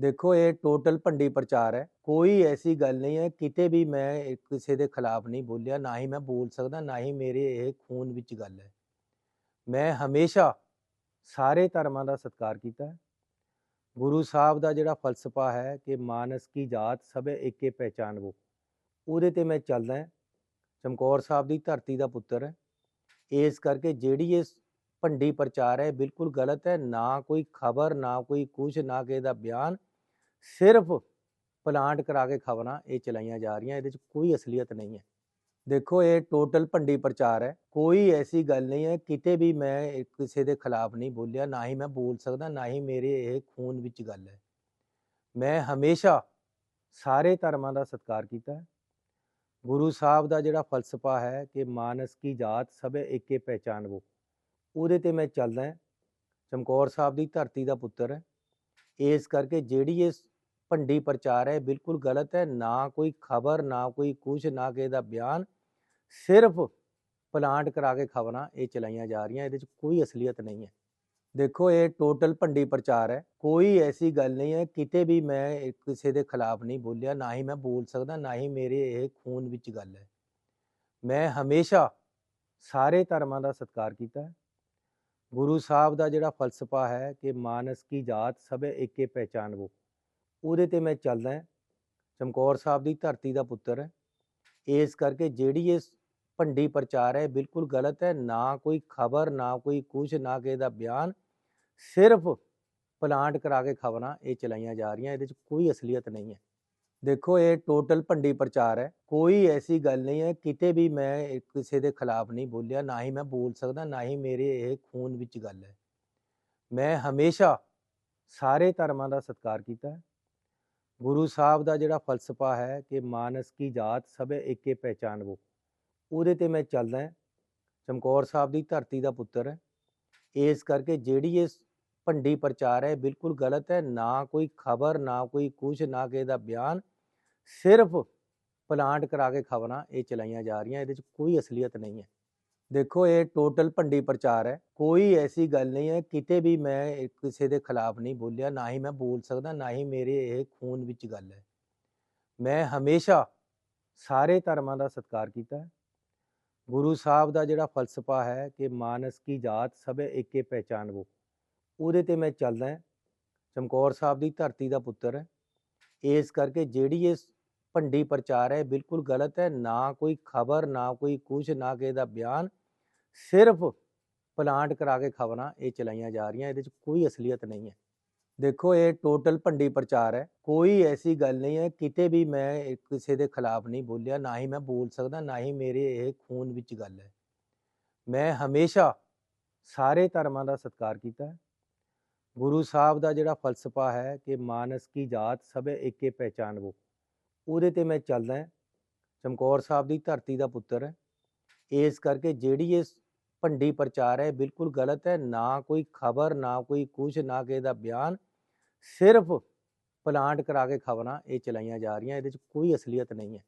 ਦੇਖੋ, ਇਹ ਟੋਟਲ ਭੰਡੀ ਪ੍ਰਚਾਰ ਹੈ। ਕੋਈ ਐਸੀ ਗੱਲ ਨਹੀਂ ਹੈ, ਕਿਤੇ ਵੀ ਮੈਂ ਕਿਸੇ ਦੇ ਖਿਲਾਫ ਨਹੀਂ ਬੋਲਿਆ, ਨਾ ਹੀ ਮੈਂ ਬੋਲ ਸਕਦਾ, ਨਾ ਹੀ ਮੇਰੇ ਇਹ ਖੂਨ ਵਿੱਚ ਗੱਲ ਹੈ। ਮੈਂ ਹਮੇਸ਼ਾ ਸਾਰੇ ਧਰਮਾਂ ਦਾ ਸਤਿਕਾਰ ਕੀਤਾ ਹੈ। ਗੁਰੂ ਸਾਹਿਬ ਦਾ ਜਿਹੜਾ ਫਲਸਫਾ ਹੈ ਕਿ ਮਾਨਸ ਕੀ ਜਾਤ ਸਭੇ ਏਕੇ ਪਹਿਚਾਨਵੋ ਉਹਦੇ ਤੇ ਮੈਂ ਚੱਲਦਾ ਹਾਂ। ਚਮਕੌਰ ਸਾਹਿਬ ਦੀ ਧਰਤੀ ਦਾ ਪੁੱਤਰ ਹੈ। ਇਸ ਕਰਕੇ ਜਿਹੜੀ ਇਹ ਭੰਡੀ ਪ੍ਰਚਾਰ ਹੈ ਬਿਲਕੁਲ ਗਲਤ ਹੈ। ਨਾ ਕੋਈ ਖਬਰ, ਨਾ ਕੋਈ ਕੁਛ, ਨਾ ਕਿਸੇ ਦਾ ਬਿਆਨ ਸਿਰਫ ਪਲਾਂਟ ਕਰਾ ਕੇ ਖਬਰਾਂ ਇਹ ਚਲਾਈਆਂ ਜਾ ਰਹੀਆਂ, ਇਹਦੇ 'ਚ ਕੋਈ ਅਸਲੀਅਤ ਨਹੀਂ ਹੈ। ਦੇਖੋ, ਇਹ ਟੋਟਲ ਭੰਡੀ ਪ੍ਰਚਾਰ ਹੈ। ਕੋਈ ਐਸੀ ਗੱਲ ਨਹੀਂ ਹੈ, ਕਿਤੇ ਵੀ ਮੈਂ ਕਿਸੇ ਦੇ ਖਿਲਾਫ ਨਹੀਂ ਬੋਲਿਆ, ਨਾ ਹੀ ਮੈਂ ਬੋਲ ਸਕਦਾ, ਨਾ ਹੀ ਮੇਰੇ ਇਹ ਖੂਨ ਵਿੱਚ ਗੱਲ ਹੈ। ਮੈਂ ਹਮੇਸ਼ਾ ਸਾਰੇ ਧਰਮਾਂ ਦਾ ਸਤਿਕਾਰ ਕੀਤਾ ਹੈ। ਗੁਰੂ ਸਾਹਿਬ ਦਾ ਜਿਹੜਾ ਫਲਸਫਾ ਹੈ ਕਿ ਮਾਨਸ ਕੀ ਜਾਤ ਸਭੇ ਏਕੇ ਪਹਿਚਾਨਵੋ ਉਹਦੇ ਤੇ ਮੈਂ ਚੱਲਦਾ ਚਮਕੌਰ ਸਾਹਿਬ ਦੀ ਧਰਤੀ ਦਾ ਪੁੱਤਰ ਹੈ। ਇਸ ਕਰਕੇ ਜਿਹੜੀ ਇਹ ਭੰਡੀ ਪ੍ਰਚਾਰ ਹੈ, ਬਿਲਕੁਲ ਗਲਤ ਹੈ, ਨਾ ਕੋਈ ਖਬਰ, ਨਾ ਕੋਈ ਕੁਛ, ਨਾ ਕਿਸੇ ਦਾ ਬਿਆਨ, ਸਿਰਫ ਪਲਾਂਟ ਕਰਾ ਕੇ ਖਬਰਾਂ ਇਹ ਚਲਾਈਆਂ ਜਾ ਰਹੀਆਂ, ਇਹਦੇ 'ਚ ਕੋਈ ਅਸਲੀਅਤ ਨਹੀਂ ਹੈ। ਦੇਖੋ, ਇਹ ਟੋਟਲ ਭੰਡੀ ਪ੍ਰਚਾਰ ਹੈ, ਕੋਈ ਐਸੀ ਗੱਲ ਨਹੀਂ ਹੈ, ਕਿਤੇ ਵੀ ਮੈਂ ਕਿਸੇ ਦੇ ਖਿਲਾਫ ਨਹੀਂ ਬੋਲਿਆ, ਨਾ ਹੀ ਮੈਂ ਬੋਲ ਸਕਦਾ, ਨਾ ਹੀ ਮੇਰੇ ਇਹ ਖੂਨ ਵਿੱਚ ਗੱਲ ਹੈ। ਮੈਂ ਹਮੇਸ਼ਾ ਸਾਰੇ ਧਰਮਾਂ ਦਾ ਸਤਿਕਾਰ ਕੀਤਾ ਹੈ। ਗੁਰੂ ਸਾਹਿਬ ਦਾ ਜਿਹੜਾ ਫਲਸਫਾ ਹੈ ਕਿ ਮਾਨਸ ਕੀ ਜਾਤ ਸਭੇ ਏਕੇ ਪਹਿਚਾਨਵੋ ਉਹਦੇ ਤੇ ਮੈਂ ਚੱਲਦਾ ਚਮਕੌਰ ਸਾਹਿਬ ਦੀ ਧਰਤੀ ਦਾ ਪੁੱਤਰ ਹੈ। ਇਸ ਕਰਕੇ ਜਿਹੜੀ ਇਹ ਭੰਡੀ ਪ੍ਰਚਾਰ ਹੈ ਬਿਲਕੁਲ ਗਲਤ ਹੈ। ਨਾ ਕੋਈ ਖਬਰ, ਨਾ ਕੋਈ ਕੁਛ, ਨਾ ਕਿਸੇ ਦਾ ਬਿਆਨ। ਸਿਰਫ ਪਲਾਂਟ ਕਰਾ ਕੇ ਖਬਰਾਂ ਇਹ ਚਲਾਈਆਂ ਜਾ ਰਹੀਆਂ, ਇਹਦੇ 'ਚ ਕੋਈ ਅਸਲੀਅਤ ਨਹੀਂ ਹੈ। ਦੇਖੋ, ਇਹ ਟੋਟਲ ਭੰਡੀ ਪ੍ਰਚਾਰ ਹੈ। ਕੋਈ ਐਸੀ ਗੱਲ ਨਹੀਂ ਹੈ, ਕਿਤੇ ਵੀ ਮੈਂ ਕਿਸੇ ਦੇ ਖਿਲਾਫ ਨਹੀਂ ਬੋਲਿਆ, ਨਾ ਹੀ ਮੈਂ ਬੋਲ ਸਕਦਾ, ਨਾ ਹੀ ਮੇਰੇ ਇਹ ਖੂਨ ਵਿੱਚ ਗੱਲ ਹੈ। ਮੈਂ ਹਮੇਸ਼ਾ ਸਾਰੇ ਧਰਮਾਂ ਦਾ ਸਤਿਕਾਰ ਕੀਤਾ ਹੈ। ਗੁਰੂ ਸਾਹਿਬ ਦਾ ਜਿਹੜਾ ਫਲਸਫਾ ਹੈ ਕਿ ਮਾਨਸ ਕੀ ਜਾਤ ਸਭੇ ਏਕੇ ਪਹਿਚਾਨਵੋ ਉਹਦੇ ਤੇ ਮੈਂ ਚੱਲਦਾ ਹਾਂ। ਚਮਕੌਰ ਸਾਹਿਬ ਦੀ ਧਰਤੀ ਦਾ ਪੁੱਤਰ ਹੈ। ਇਸ ਕਰਕੇ ਜਿਹੜੀ ਇਹ ਭੰਡੀ ਪ੍ਰਚਾਰ ਹੈ ਬਿਲਕੁਲ ਗਲਤ ਹੈ। ਨਾ ਕੋਈ ਖਬਰ, ਨਾ ਕੋਈ ਕੁਛ, ਨਾ ਕਿਸੇ ਦਾ ਬਿਆਨ। ਸਿਰਫ ਪਲਾਂਟ ਕਰਾ ਕੇ ਖਬਰਾਂ ਇਹ ਚਲਾਈਆਂ ਜਾ ਰਹੀਆਂ, ਇਹਦੇ 'ਚ ਕੋਈ ਅਸਲੀਅਤ ਨਹੀਂ ਹੈ। ਦੇਖੋ, ਇਹ ਟੋਟਲ ਭੰਡੀ ਪ੍ਰਚਾਰ ਹੈ। ਕੋਈ ਐਸੀ ਗੱਲ ਨਹੀਂ ਹੈ, ਕਿਤੇ ਵੀ ਮੈਂ ਕਿਸੇ ਦੇ ਖਿਲਾਫ ਨਹੀਂ ਬੋਲਿਆ, ਨਾ ਹੀ ਮੈਂ ਬੋਲ ਸਕਦਾ, ਨਾ ਹੀ ਮੇਰੇ ਇਹ ਖੂਨ ਵਿੱਚ ਗੱਲ ਹੈ। ਮੈਂ ਹਮੇਸ਼ਾ ਸਾਰੇ ਧਰਮਾਂ ਦਾ ਸਤਿਕਾਰ ਕੀਤਾ ਹੈ। ਗੁਰੂ ਸਾਹਿਬ ਦਾ ਜਿਹੜਾ ਫਲਸਫਾ ਹੈ ਕਿ ਮਾਨਸ ਕੀ ਜਾਤ ਸਭੇ ਏਕੇ ਪਹਿਚਾਨਵੋ ਉਹਦੇ ਤੇ ਮੈਂ ਚੱਲਦਾ ਹਾਂ। ਚਮਕੌਰ ਸਾਹਿਬ ਦੀ ਧਰਤੀ ਦਾ ਪੁੱਤਰ ਹੈ। ਇਸ ਕਰਕੇ ਜਿਹੜੀ ਇਹ ਭੰਡੀ ਪ੍ਰਚਾਰ ਹੈ, ਬਿਲਕੁਲ ਗਲਤ ਹੈ, ਨਾ ਕੋਈ ਖਬਰ, ਨਾ ਕੋਈ ਕੁਛ, ਨਾ ਕਿਸੇ ਦਾ ਬਿਆਨ, ਸਿਰਫ ਪਲਾਂਟ ਕਰਾ ਕੇ ਖਬਰਾਂ ਇਹ ਚਲਾਈਆਂ ਜਾ ਰਹੀਆਂ, ਇਹਦੇ 'ਚ ਕੋਈ ਅਸਲੀਅਤ ਨਹੀਂ ਹੈ। ਦੇਖੋ, ਇਹ ਟੋਟਲ ਭੰਡੀ ਪ੍ਰਚਾਰ ਹੈ, ਕੋਈ ਐਸੀ ਗੱਲ ਨਹੀਂ ਹੈ, ਕਿਤੇ ਵੀ ਮੈਂ ਕਿਸੇ ਦੇ ਖਿਲਾਫ ਨਹੀਂ ਬੋਲਿਆ, ਨਾ ਹੀ ਮੈਂ ਬੋਲ ਸਕਦਾ, ਨਾ ਹੀ ਮੇਰੇ ਇਹ ਖੂਨ ਵਿੱਚ ਗੱਲ ਹੈ। ਮੈਂ ਹਮੇਸ਼ਾ ਸਾਰੇ ਧਰਮਾਂ ਦਾ ਸਤਿਕਾਰ ਕੀਤਾ ਹੈ। ਗੁਰੂ ਸਾਹਿਬ ਦਾ ਜਿਹੜਾ ਫਲਸਫਾ ਹੈ ਕਿ ਮਾਨਸ ਕੀ ਜਾਤ ਸਭੇ ਏਕੇ ਪਹਿਚਾਨਵੋ ਉਹਦੇ ਤੇ ਮੈਂ ਚੱਲਦਾ ਚਮਕੌਰ ਸਾਹਿਬ ਦੀ ਧਰਤੀ ਦਾ ਪੁੱਤਰ ਹੈ। ਇਸ ਕਰਕੇ ਜਿਹੜੀ ਇਹ ਭੰਡੀ ਪ੍ਰਚਾਰ ਹੈ ਬਿਲਕੁਲ ਗਲਤ ਹੈ। ਨਾ ਕੋਈ ਖਬਰ, ਨਾ ਕੋਈ ਕੁਛ, ਨਾ ਕਿਸੇ ਦਾ ਬਿਆਨ। ਸਿਰਫ ਪਲਾਂਟ ਕਰਾ ਕੇ ਖਬਰਾਂ ਇਹ ਚਲਾਈਆਂ ਜਾ ਰਹੀਆਂ, ਇਹਦੇ 'ਚ ਕੋਈ ਅਸਲੀਅਤ ਨਹੀਂ ਹੈ।